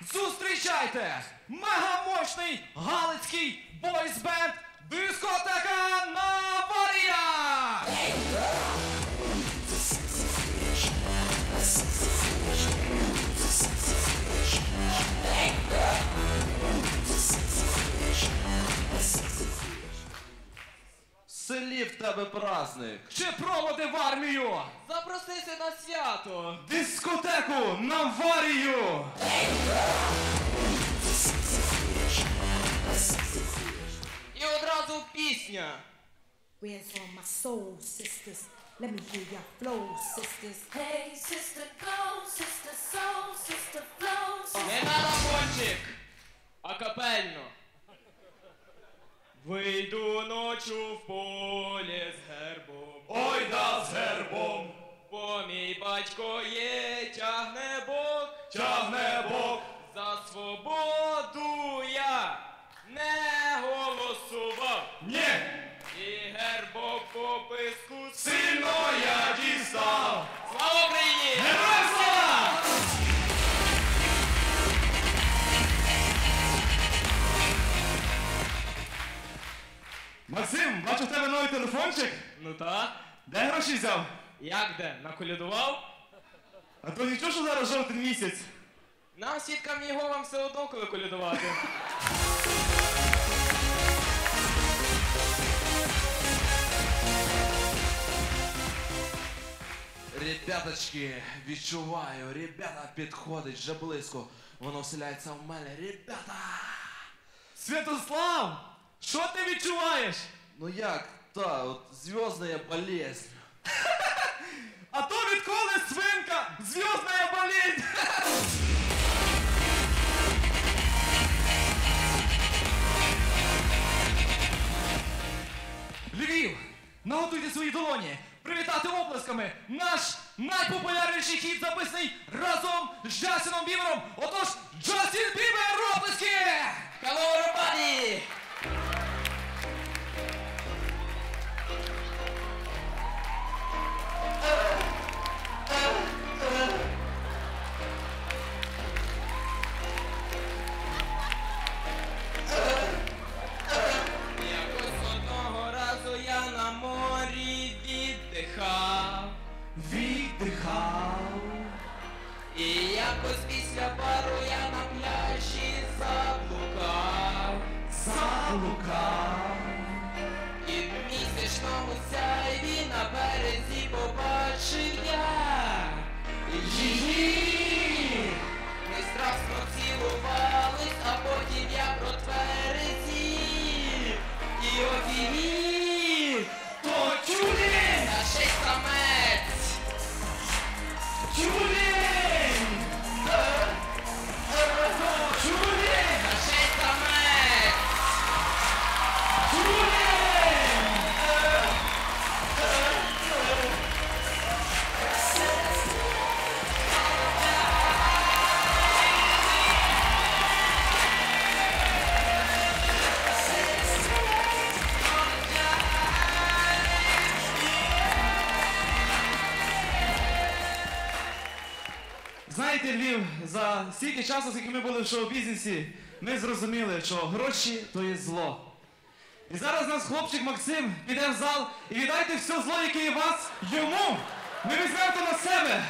Зустрічайте! Мегамощний галицький бойсбенд Дискотека Наварія! В селі в тебе праздник. Чи проводи в армію? Запросися на свято. Дискотеку Наварію! І Where's all my soul sisters? Let me hear your flow, sisters. Hey, sister, go, sister, soul, sister, flow, sister. Не на рабончик, а капельно. Вийду ночу в поле з гербом, Ой да з гербом! бо мій батько є, тягне Бог, Тягне Бог! за свободу я не гербом по писку Сильно я дістав! Слава Україні! Героям слава! Максим, бачу в тебе новий телефончик. Ну так. Де гроші взяв? Як де? Наколядував? А то нічого, що зараз жовтий місяць. Нам сіткам його вам все одно коли колядувати. Ребяточки, відчуваю, ребята підходить вже близько. Воно вселяється в мене. Ребята! Святослав! Що ти відчуваєш? Ну як, та, от зв'язна болезнь. А то відколи свинка зв'язна болість! Львів! Наготуйте свої долоні! Привітати оплесками! Наш найпопулярніший хіт записаний разом з Джастіном Бібером! Отож, Джастін Бібер, оплески! Hello, віддихав. І якось після пару я на пляжі заблукав. заблукав, І в місячному сяйві на березі побачив я її. Знаєте, Львів, за стільки часу, скільки ми були в шоу-бізнесі, ми зрозуміли, що гроші то є зло. І зараз наш хлопчик Максим піде в зал і віддайте все зло, яке є вас йому. Ми візьмемо на себе.